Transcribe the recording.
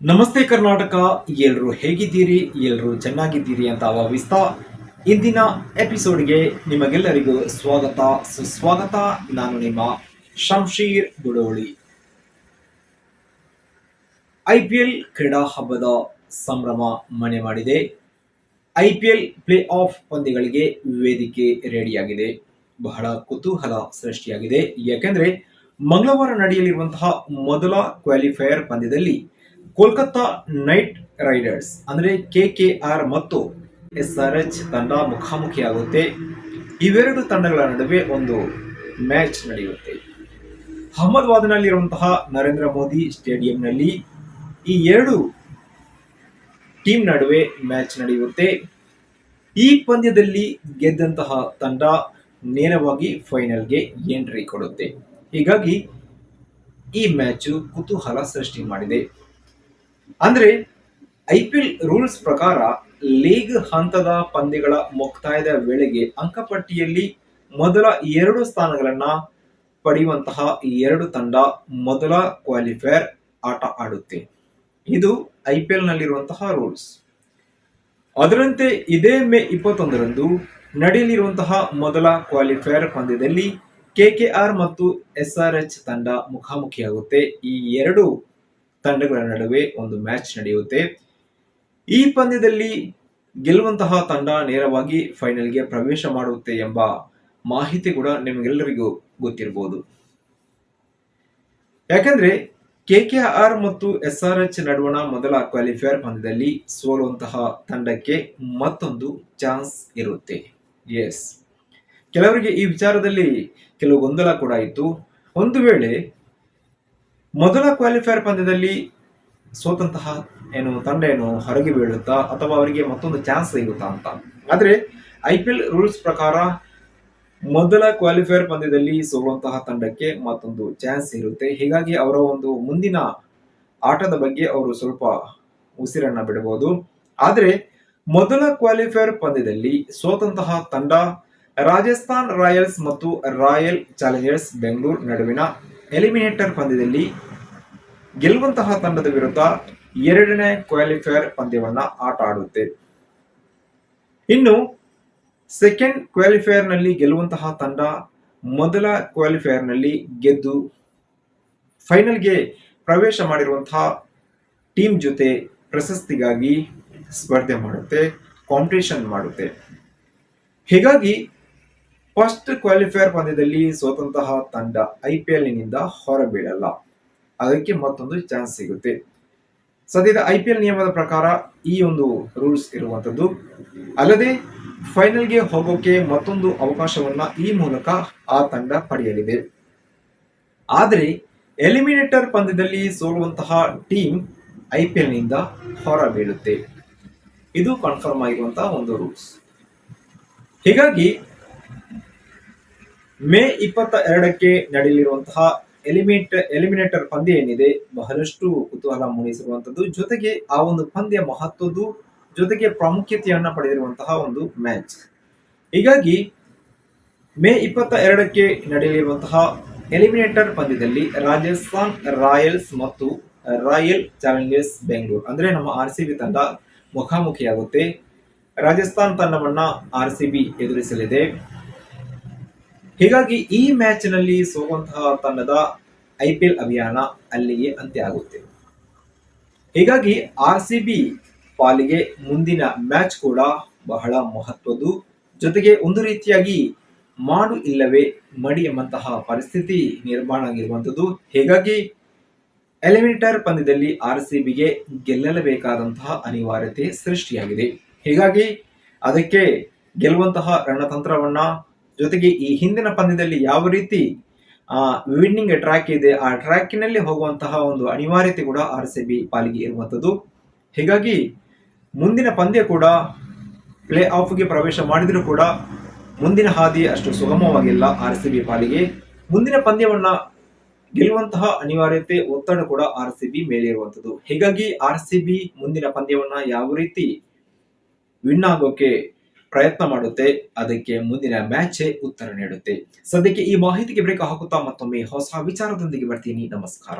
ನಮಸ್ತೆ ಕರ್ನಾಟಕ ಎಲ್ಲರೂ ಹೇಗಿದ್ದೀರಿ ಎಲ್ಲರೂ ಚೆನ್ನಾಗಿದ್ದೀರಿ ಅಂತ ಭಾವಿಸ್ತಾ ಇಂದಿನ ಎಪಿಸೋಡ್ಗೆ ನಿಮಗೆಲ್ಲರಿಗೂ ಸ್ವಾಗತ. ಸುಸ್ವಾಗತ, ನಾನು ನಿಮ್ಮ Shamsheer Gudoli I P L ಕ್ರೀಡಾ ಹಬ್ಬದ ಸಂಭ್ರಮ ಮನೆ ಮಾಡಿದೆ. I P L play of ಪಂದ್ಯಗಳಿಗೆ ವೇದಿಕೆ ರೆಡಿಯಾಗಿದೆ. ಬಹಳ ಕುತೂಹಲ ಸೃಷ್ಟಿಯಾಗಿದೆ. ಯಾಕೆಂದ್ರೆ ಮಂಗಳವಾರ ನಡೆಯಲಿರುವಂತಹ ಮೊದಲ ಕ್ವಾಲಿಫೈಯರ್ ಪಂದ್ಯದಲ್ಲಿ ಕೋಲ್ಕತ್ತಾ ನೈಟ್ ರೈಡರ್ಸ್, ಅಂದರೆ ಕೆ ಕೆ ಆರ್ ಮತ್ತು ಎಸ್ ಆರ್ ಎಚ್ ತಂಡ ಮುಖಾಮುಖಿಯಾಗುತ್ತೆ. ಇವೆರಡು ತಂಡಗಳ ನಡುವೆ ಒಂದು ಮ್ಯಾಚ್ ನಡೆಯುತ್ತೆ. ಅಹಮದಾಬಾದ್ನಲ್ಲಿರುವಂತಹ ನರೇಂದ್ರ ಮೋದಿ ಸ್ಟೇಡಿಯಂನಲ್ಲಿ ಈ ಎರಡು ಟೀಮ್ ನಡುವೆ ಮ್ಯಾಚ್ ನಡೆಯುತ್ತೆ. ಈ ಪಂದ್ಯದಲ್ಲಿ ಗೆದ್ದಂತಹ ತಂಡ ನೇರವಾಗಿ ಫೈನಲ್ಗೆ ಎಂಟ್ರಿ ಕೊಡುತ್ತೆ. ಹೀಗಾಗಿ ಈ ಮ್ಯಾಚು ಕುತೂಹಲ ಸೃಷ್ಟಿ ಮಾಡಿದೆ. ಅಂದ್ರೆ ಐ ಪಿ ಎಲ್ ರೂಲ್ಸ್ ಪ್ರಕಾರ ಲೀಗ್ ಹಂತದ ಪಂದ್ಯಗಳ ಮುಕ್ತಾಯದ ವೇಳೆಗೆ ಅಂಕಪಟ್ಟಿಯಲ್ಲಿ ಮೊದಲ ಎರಡು ಸ್ಥಾನಗಳನ್ನ ಪಡೆಯುವಂತಹ ಎರಡು ತಂಡ ಮೊದಲ ಕ್ವಾಲಿಫೈಯರ್ ಆಟ ಆಡುತ್ತೆ. ಇದು ಐ ಪಿ ಎಲ್ ನಲ್ಲಿರುವಂತಹ ರೂಲ್ಸ್ ಅದರಂತೆ ಇದೇ ಮೇ ಇಪ್ಪತ್ತೊಂದರಂದು ನಡೆಯಲಿರುವಂತಹ ಮೊದಲ ಕ್ವಾಲಿಫೈಯರ್ ಪಂದ್ಯದಲ್ಲಿ ಕೆಕೆಆರ್ ಮತ್ತು ಎಸ್ಆರ್ಎಚ್ ತಂಡ ಮುಖಾಮುಖಿಯಾಗುತ್ತೆ. ಈ ಎರಡು ತಂಡಗಳ ನಡುವೆ ಒಂದು ಮ್ಯಾಚ್ ನಡೆಯುತ್ತೆ. ಈ ಪಂದ್ಯದಲ್ಲಿ ಗೆಲ್ಲುವಂತಹ ತಂಡ ನೇರವಾಗಿ ಫೈನಲ್ಗೆ ಪ್ರವೇಶ ಮಾಡುತ್ತೆ ಎಂಬ ಮಾಹಿತಿ ಕೂಡ ನಿಮಗೆಲ್ಲರಿಗೂ ಗೊತ್ತಿರಬಹುದು ಯಾಕಂದ್ರೆ ಆರ್ ಮತ್ತು ಎಸ್ ಆರ್ ಎಚ್ ನಡುವಣ ಮೊದಲ ಕ್ವಾಲಿಫೈಯರ್ ಪಂದ್ಯದಲ್ಲಿ ಸೋಲುವಂತಹ ತಂಡಕ್ಕೆ ಮತ್ತೊಂದು ಚಾನ್ಸ್ ಇರುತ್ತೆ. ಎಸ್. ಕೆಲವರಿಗೆ ಈ ವಿಚಾರದಲ್ಲಿ ಕೆಲವು ಗೊಂದಲ ಕೂಡ ಇತ್ತು. ಒಂದು ವೇಳೆ ಮೊದಲ ಕ್ವಾಲಿಫೈಯರ್ ಪಂದ್ಯದಲ್ಲಿ ಸೋತಂತಹ ಏನು ತಂಡ ಏನು ಹೊರಗೆ ಬೀಳುತ್ತಾ ಅಥವಾ ಅವರಿಗೆ ಮತ್ತೊಂದು ಚಾನ್ಸ್ ಸಿಗುತ್ತಾ ಅಂತ? ಆದರೆ ಐ ಪಿ ಎಲ್ ರೂಲ್ಸ್ ಪ್ರಕಾರ ಮೊದಲ ಕ್ವಾಲಿಫೈಯರ್ ಪಂದ್ಯದಲ್ಲಿ ಸೋಲುವಂತಹ ತಂಡಕ್ಕೆ ಮತ್ತೊಂದು ಚಾನ್ಸ್ ಇರುತ್ತೆ. ಹೀಗಾಗಿ ಅವರ ಒಂದು ಮುಂದಿನ ಆಟದ ಬಗ್ಗೆ ಅವರು ಸ್ವಲ್ಪ ಉಸಿರನ್ನ ಬಿಡಬಹುದು. ಆದರೆ ಮೊದಲ ಕ್ವಾಲಿಫೈಯರ್ ಪಂದ್ಯದಲ್ಲಿ ಸೋತಂತಹ ತಂಡ ರಾಜಸ್ಥಾನ್ ರಾಯಲ್ಸ್ ಮತ್ತು ರಾಯಲ್ ಚಾಲೆಂಜರ್ಸ್ ಬೆಂಗಳೂರು ನಡುವಿನ ಎಲಿಮಿನೇಟರ್ ಪಂದ್ಯದಲ್ಲಿ ಗೆಲ್ಲುವಂತಹ ತಂಡದ ವಿರುದ್ಧ ಎರಡನೇ ಕ್ವಾಲಿಫೈಯರ್ ಪಂದ್ಯವನ್ನ ಆಟ ಆಡುತ್ತೆ. ಇನ್ನು ಸೆಕೆಂಡ್ ಕ್ವಾಲಿಫೈಯರ್ನಲ್ಲಿ ಗೆಲ್ಲುವಂತಹ ತಂಡ ಮೊದಲ ಕ್ವಾಲಿಫೈಯರ್ನಲ್ಲಿ ಗೆದ್ದು ಫೈನಲ್ಗೆ ಪ್ರವೇಶ ಮಾಡಿರುವಂತಹ ಟೀಮ್ ಜೊತೆ ಪ್ರಶಸ್ತಿಗಾಗಿ ಸ್ಪರ್ಧೆ ಮಾಡುತ್ತೆ ಕಾಂಪಿಟೇಷನ್ ಮಾಡುತ್ತೆ. ಹೀಗಾಗಿ ಫಸ್ಟ್ ಕ್ವಾಲಿಫೈಯರ್ ಪಂದ್ಯದಲ್ಲಿ ಸೋತಂತಹ ತಂಡ ಐ ಪಿ ಎಲ್ನಿಂದ ಹೊರಬೀಳಲ್ಲ. ಅದಕ್ಕೆ ಮತ್ತೊಂದು ಚಾನ್ಸ್ ಸಿಗುತ್ತೆ. ಸದ್ಯದ ಐ ಪಿ ಎಲ್ ನಿಯಮದ ಪ್ರಕಾರ ಈ ಒಂದು ರೂಲ್ಸ್ ಇರುವಂತದ್ದು ಅಲ್ಲದೆ ಫೈನಲ್ಗೆ ಹೋಗೋಕೆ ಮತ್ತೊಂದು ಅವಕಾಶವನ್ನ ಈ ಮೂಲಕ ಆ ತಂಡ ಪಡೆಯಲಿದೆ. ಆದರೆ ಎಲಿಮಿನೇಟರ್ ಪಂದ್ಯದಲ್ಲಿ ಸೋಲುವಂತಹ ಟೀಮ್ ಐ ಪಿ ಎಲ್ನಿಂದ ಹೊರಬೀಳುತ್ತೆ ಇದು ಕನ್ಫರ್ಮ್ ಆಗಿರುವಂತಹ ಒಂದು ರೂಲ್ಸ್ ಹೀಗಾಗಿ ಮೇ ಇಪ್ಪತ್ತ ಎರಡಕ್ಕೆ ನಡೆಯಲಿರುವಂತಹ ಎಲಿಮಿನೇಟ್ ಎಲಿಮಿನೇಟರ್ ಪಂದ್ಯ ಏನಿದೆ, ಬಹಳಷ್ಟು ಕುತೂಹಲ ಮೂಡಿಸಿರುವಂತದ್ದು. ಜೊತೆಗೆ ಆ ಒಂದು ಪಂದ್ಯ ಮಹತ್ವದ್ದು, ಜೊತೆಗೆ ಪ್ರಾಮುಖ್ಯತೆಯನ್ನ ಪಡೆದಿರುವಂತಹ ಒಂದು ಮ್ಯಾಚ್ ಹೀಗಾಗಿ, ಮೇ ಇಪ್ಪತ್ತ ಎರಡಕ್ಕೆ ನಡೆಯಲಿರುವಂತಹ ಎಲಿಮಿನೇಟರ್ ಪಂದ್ಯದಲ್ಲಿ ರಾಜಸ್ಥಾನ್ ರಾಯಲ್ಸ್ ಮತ್ತು ರಾಯಲ್ ಚಾಲೆಂಜರ್ಸ್ ಬೆಂಗಳೂರು, ಅಂದ್ರೆ ನಮ್ಮ ಆರ್ ಸಿ ಬಿ ತಂಡ ಮುಖಾಮುಖಿಯಾಗುತ್ತೆ. ರಾಜಸ್ಥಾನ್ ತಂಡವನ್ನ ಆರ್ ಸಿ ಬಿ ಎದುರಿಸಲಿದೆ. ಹೀಗಾಗಿ ಈ ಮ್ಯಾಚ್ನಲ್ಲಿ ಸೋಗುವಂತಹ ತಂಡದ ಐ ಪಿ ಎಲ್ ಅಭಿಯಾನ ಅಲ್ಲಿಗೆ ಅಂತ್ಯ ಆಗುತ್ತೆ. ಹೀಗಾಗಿ ಆರ್ ಸಿ ಬಿ ಪಾಲಿಗೆ ಮುಂದಿನ ಮ್ಯಾಚ್ ಕೂಡ ಬಹಳ ಮಹತ್ವದ್ದು. ಜೊತೆಗೆ ಒಂದು ರೀತಿಯಾಗಿ ಮಾಡು ಇಲ್ಲವೇ ಮಡಿ ಎಂಬಂತಹ ಪರಿಸ್ಥಿತಿ ನಿರ್ಮಾಣ ಆಗಿರುವಂತದ್ದು ಹೀಗಾಗಿ ಎಲಿಮಿನೇಟರ್ ಪಂದ್ಯದಲ್ಲಿ ಆರ್ ಸಿ ಬಿಗೆ ಗೆಲ್ಲಲೇಬೇಕಾದಂತಹ ಅನಿವಾರ್ಯತೆ ಸೃಷ್ಟಿಯಾಗಿದೆ. ಹೀಗಾಗಿ ಅದಕ್ಕೆ ಗೆಲ್ಲುವಂತಹ ರಣತಂತ್ರವನ್ನ ಜೊತೆಗೆ ಈ ಹಿಂದಿನ ಪಂದ್ಯದಲ್ಲಿ ಯಾವ ರೀತಿ ವಿನ್ನಿಂಗ್ ಟ್ರ್ಯಾಕ್ ಇದೆ, ಆ ಟ್ರ್ಯಾಕಿನಲ್ಲಿ ಹೋಗುವಂತಹ ಒಂದು ಅನಿವಾರ್ಯತೆ ಕೂಡ ಆರ್ ಸಿ ಬಿ ಪಾಲಿಗೆ ಇರುವಂಥದ್ದು. ಹೀಗಾಗಿ ಮುಂದಿನ ಪಂದ್ಯ ಕೂಡ ಪ್ಲೇ ಆಫ್ಗೆ ಪ್ರವೇಶ ಮಾಡಿದರೂ ಕೂಡ ಮುಂದಿನ ಹಾದಿ ಅಷ್ಟು ಸುಗಮವಾಗಿಲ್ಲ ಆರ್ ಸಿ ಬಿ ಪಾಲಿಗೆ. ಮುಂದಿನ ಪಂದ್ಯವನ್ನ ಗೆಲ್ಲುವಂತಹ ಅನಿವಾರ್ಯತೆ, ಒತ್ತಡ ಕೂಡ ಆರ್ ಸಿ ಬಿ ಮೇಲೆ ಇರುವಂತದ್ದು ಹೀಗಾಗಿ ಆರ್ ಸಿ ಬಿ ಮುಂದಿನ ಪಂದ್ಯವನ್ನ ಯಾವ ರೀತಿ ವಿನ್ ಆಗೋಕೆ ಪ್ರಯತ್ನ ಮಾಡುತ್ತೆ, ಅದಕ್ಕೆ ಮುಂದಿನ ಮ್ಯಾಚ್ ಉತ್ತರ ನೀಡುತ್ತೆ. ಸದ್ಯಕ್ಕೆ ಈ ಮಾಹಿತಿಗೆ ಬ್ರೇಕ್ ಹಾಕುತ್ತಾ ಮತ್ತೊಮ್ಮೆ ಹೊಸ ವಿಚಾರದೊಂದಿಗೆ ಬರ್ತೀನಿ. ನಮಸ್ಕಾರ.